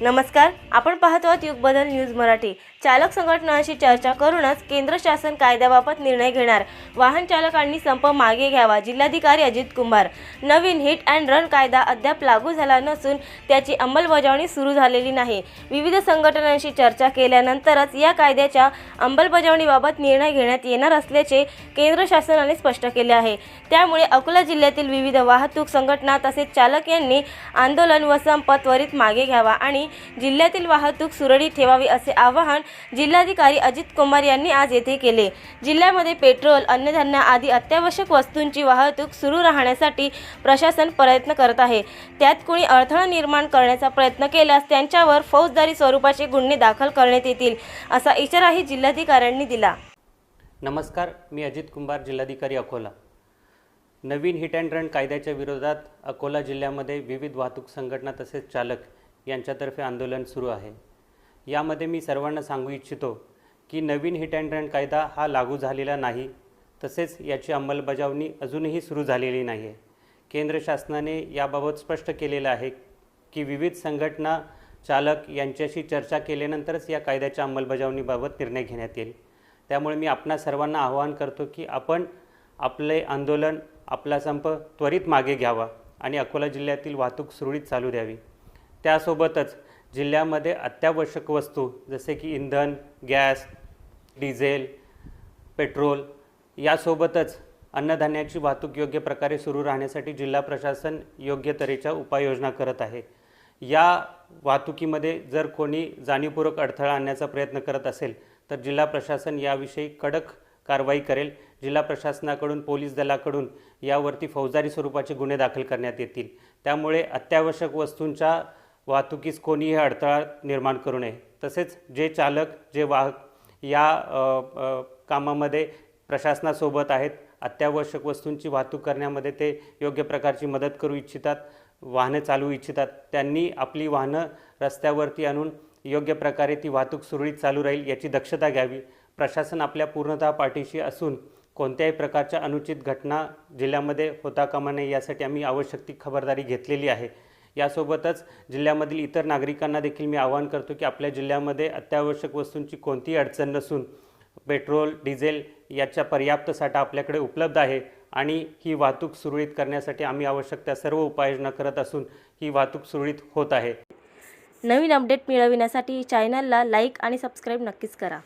नमस्कार आपण पाहतो आहोत युग बदल न्यूज मराठी. चालक संघटनांशी चर्चा करूनच केंद्र शासन कायद्याबाबत निर्णय घेणार. वाहन चालकांनी संप मागे घ्यावा जिल्हाधिकारी अजित कुंभार. नवीन हिट अँड रन कायदा अद्याप लागू झाला नसून त्याची अंमलबजावणी सुरू झालेली नाही. विविध संघटनांशी चर्चा केल्यानंतरच या कायद्याच्या अंमलबजावणीबाबत निर्णय घेण्यात येणार असल्याचे केंद्र शासनाने स्पष्ट केले आहे. त्यामुळे अकोला जिल्ह्यातील विविध वाहतूक संघटना तसेच चालक यांनी आंदोलन व संप त्वरित मागे घ्यावा आणि जिल्ह्यातील वाहतूक सुरळीत ठेवावी असे आवाहन जिल्हाधिकारी अजित कुमार यांनी आज येथे केले. जिल्ह्यामध्ये पेट्रोल अन्नधान्य आदी अत्यावश्यक वस्तूंची वाहतूक सुरू राहण्यासाठी प्रशासन प्रयत्न करत आहे. त्यात कोणी अडथळा निर्माण करण्याचा प्रयत्न केल्यास त्यांच्यावर फौजदारी स्वरूपाचे गुन्हे दाखल करण्यात येतील असा इशाराही जिल्हाधिकाऱ्यांनी दिला. नमस्कार मी अजित कुंभार जिल्हाधिकारी अकोला. नवीन हिट अँड रन कायद्याच्या विरोधात अकोला जिल्ह्यामध्ये विविध वाहतूक संघटना तसेच चालक यांच्यातर्फे आंदोलन सुरू आहे. यामध्ये मी सर्वांना सांगू इच्छितो की नवीन हिट अँड रन कायदा हा लागू झालेला नाही. तसेच याची अंमलबजावणी अजूनही सुरू झालेली नाही आहे केंद्र शासनाने याबाबत स्पष्ट केलेलं आहे की विविध संघटना चालक यांच्याशी चर्चा केल्यानंतरच या कायद्याच्या अंमलबजावणीबाबत निर्णय घेण्यात येईल. त्यामुळे मी आपणा सर्वांना आवाहन करतो की आपण आपले आंदोलन आपला संप त्वरित मागे घ्यावा आणि अकोला जिल्ह्यातील वाहतूक सुरळीत चालू द्यावी. त्यासोबतच जिल्ह्यामध्ये अत्यावश्यक वस्तू जसे की इंधन गॅस डिझेल पेट्रोल यासोबतच अन्नधान्याची वाहतूक योग्य प्रकारे सुरू राहण्यासाठी जिल्हा प्रशासन योग्य तऱ्हेच्या उपाययोजना करत आहे. या वाहतुकीमध्ये जर कोणी जाणीवपूर्वक अडथळा आणण्याचा प्रयत्न करत असेल तर जिल्हा प्रशासन याविषयी कडक कारवाई करेल. जिल्हा प्रशासनाकडून पोलीस दलाकडून यावरती फौजदारी स्वरूपाचे गुन्हे दाखल करण्यात येतील. त्यामुळे अत्यावश्यक वस्तूंच्या वाहतुकीस कोणीही अडथळा निर्माण करू नये. तसेच जे चालक जे वाहक या कामामध्ये प्रशासनासोबत आहेत अत्यावश्यक वस्तूंची वाहतूक करण्यामध्ये ते योग्य प्रकारची मदत करू इच्छितात वाहनं चालवू इच्छितात त्यांनी आपली वाहनं रस्त्यावरती आणून योग्य प्रकारे ती वाहतूक सुरळीत चालू राहील याची दक्षता घ्यावी. प्रशासन आपल्या पूर्णतः पाठीशी असून कोणत्याही प्रकारच्या अनुचित घटना जिल्ह्यामध्ये होता कामा नये यासाठी आम्ही आवश्यक ती खबरदारी घेतलेली आहे. यासोबतच जिल्ह्यामधील इतर नागरिकांना देखील मी आवाहन करतो की आपल्या जिल्ह्यामध्ये अत्यावश्यक वस्तूंची कोणतीही अडचण नसून पेट्रोल डिझेल याचा पर्याप्त साठा आपल्याकडे उपलब्ध आहे आणि ही वाहतूक सुरळीत करण्यासाठी आम्ही आवश्यक त्या सर्व उपाययोजना करत असून ही वाहतूक सुरळीत होत आहे. नवीन अपडेट मिळविण्यासाठी चॅनलला लाईक आणि सबस्क्राईब नक्कीच करा.